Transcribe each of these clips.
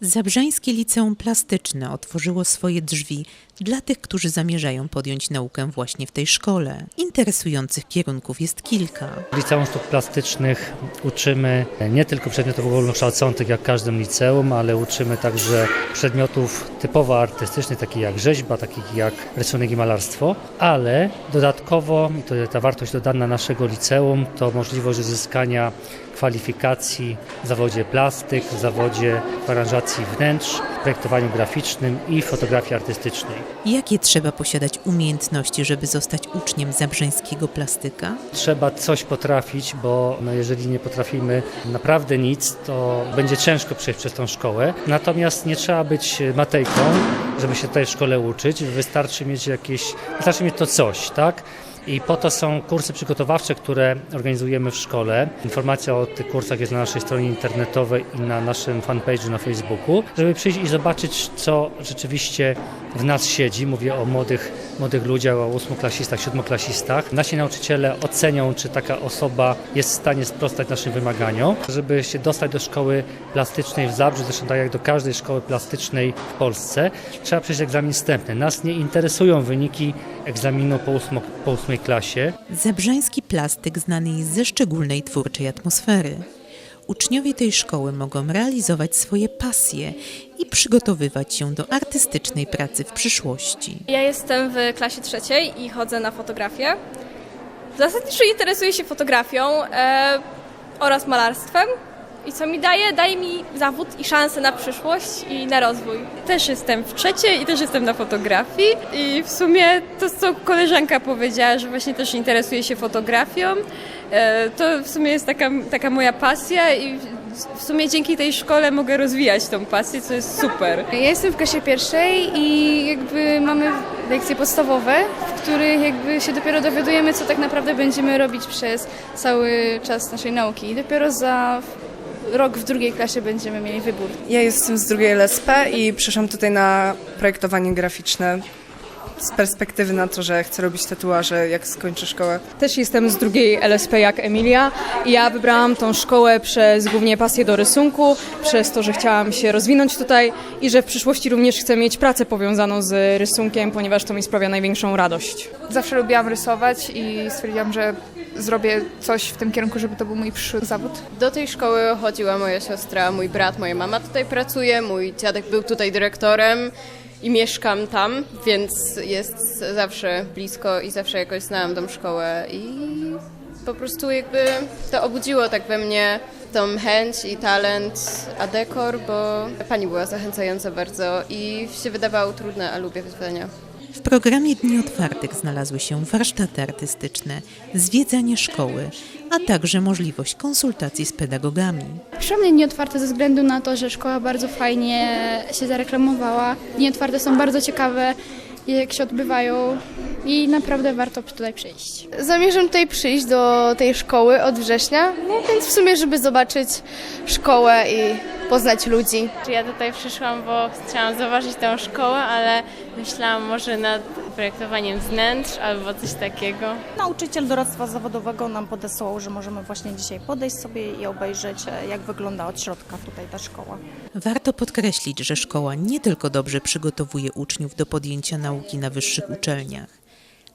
Zabrzańskie Liceum Plastyczne otworzyło swoje drzwi dla tych, którzy zamierzają podjąć naukę właśnie w tej szkole. Interesujących kierunków jest kilka. W Liceum Sztuk Plastycznych uczymy nie tylko przedmiotów ogólnokształcących jak w każdym liceum, ale uczymy także przedmiotów typowo artystycznych, takich jak rzeźba, takich jak rysunek i malarstwo, ale dodatkowo, i to ta wartość dodana naszego liceum, to możliwość uzyskania kwalifikacji w zawodzie plastyk, w zawodzie aranżacji wnętrz, projektowaniu graficznym i fotografii artystycznej. Jakie trzeba posiadać umiejętności, żeby zostać uczniem zabrzańskiego plastyka? Trzeba coś potrafić, bo no jeżeli nie potrafimy naprawdę nic, to będzie ciężko przejść przez tą szkołę. Natomiast nie trzeba być matejką, żeby się tutaj w szkole uczyć. Wystarczy mieć jakieś, wystarczy mieć to coś, tak? I po to są kursy przygotowawcze, które organizujemy w szkole. Informacja o tych kursach jest na naszej stronie internetowej i na naszym fanpage'u na Facebooku, żeby przyjść i zobaczyć, co rzeczywiście w nas siedzi. Mówię o młodych, młodych ludziach, o ósmoklasistach, siódmoklasistach. Nasi nauczyciele ocenią, czy taka osoba jest w stanie sprostać naszym wymaganiom. Żeby się dostać do szkoły plastycznej w Zabrzu, zresztą tak jak do każdej szkoły plastycznej w Polsce, trzeba przejść egzamin wstępny. Nas nie interesują wyniki egzaminu po, ósmo, po ósmej klasie. Zabrzański plastyk znany jest ze szczególnej twórczej atmosfery. Uczniowie tej szkoły mogą realizować swoje pasje i przygotowywać się do artystycznej pracy w przyszłości. Ja jestem w klasie trzeciej i chodzę na fotografię. Zasadniczo interesuję się fotografią e, oraz malarstwem. I co mi daje? Daje mi zawód i szansę na przyszłość i na rozwój. Też jestem w trzeciej i też jestem na fotografii i w sumie to, co koleżanka powiedziała, że właśnie też interesuje się fotografią, e, to w sumie jest taka, taka moja pasja i w sumie dzięki tej szkole mogę rozwijać tą pasję, co jest super. Ja jestem w klasie pierwszej i jakby mamy lekcje podstawowe, w których jakby się dopiero dowiadujemy, co tak naprawdę będziemy robić przez cały czas naszej nauki. I dopiero za rok w drugiej klasie będziemy mieli wybór. Ja jestem z drugiej LSP i przyszłam tutaj na projektowanie graficzne z perspektywy na to, że chcę robić tatuaże, jak skończę szkołę. Też jestem z drugiej LSP jak Emilia i ja wybrałam tą szkołę przez głównie pasję do rysunku, przez to, że chciałam się rozwinąć tutaj i że w przyszłości również chcę mieć pracę powiązaną z rysunkiem, ponieważ to mi sprawia największą radość. Zawsze lubiłam rysować i stwierdziłam, że zrobię coś w tym kierunku, żeby to był mój przyszły zawód. Do tej szkoły chodziła moja siostra, mój brat, moja mama tutaj pracuje, mój dziadek był tutaj dyrektorem i mieszkam tam, więc jest zawsze blisko i zawsze jakoś znałam tą szkołę i po prostu jakby to obudziło tak we mnie tą chęć i talent, a dekor, bo pani była zachęcająca bardzo i się wydawało trudne, a lubię wyzwania. W programie Dni Otwartych znalazły się warsztaty artystyczne, zwiedzanie szkoły, a także możliwość konsultacji z pedagogami. Przyszłam na dni otwarte ze względu na to, że szkoła bardzo fajnie się zareklamowała. Dni otwarte są bardzo ciekawe, jak się odbywają i naprawdę warto tutaj przyjść. Zamierzam tutaj przyjść do tej szkoły od września, no więc w sumie, żeby zobaczyć szkołę i poznać ludzi. Ja tutaj przyszłam, bo chciałam zobaczyć tę szkołę, ale myślałam może nad projektowaniem wnętrz albo coś takiego. Nauczyciel doradztwa zawodowego nam podesłał, że możemy właśnie dzisiaj podejść sobie i obejrzeć, e, jak wygląda od środka tutaj ta szkoła. Warto podkreślić, że szkoła nie tylko dobrze przygotowuje uczniów do podjęcia nauki na wyższych uczelniach,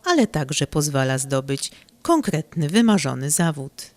ale także pozwala zdobyć konkretny, wymarzony zawód.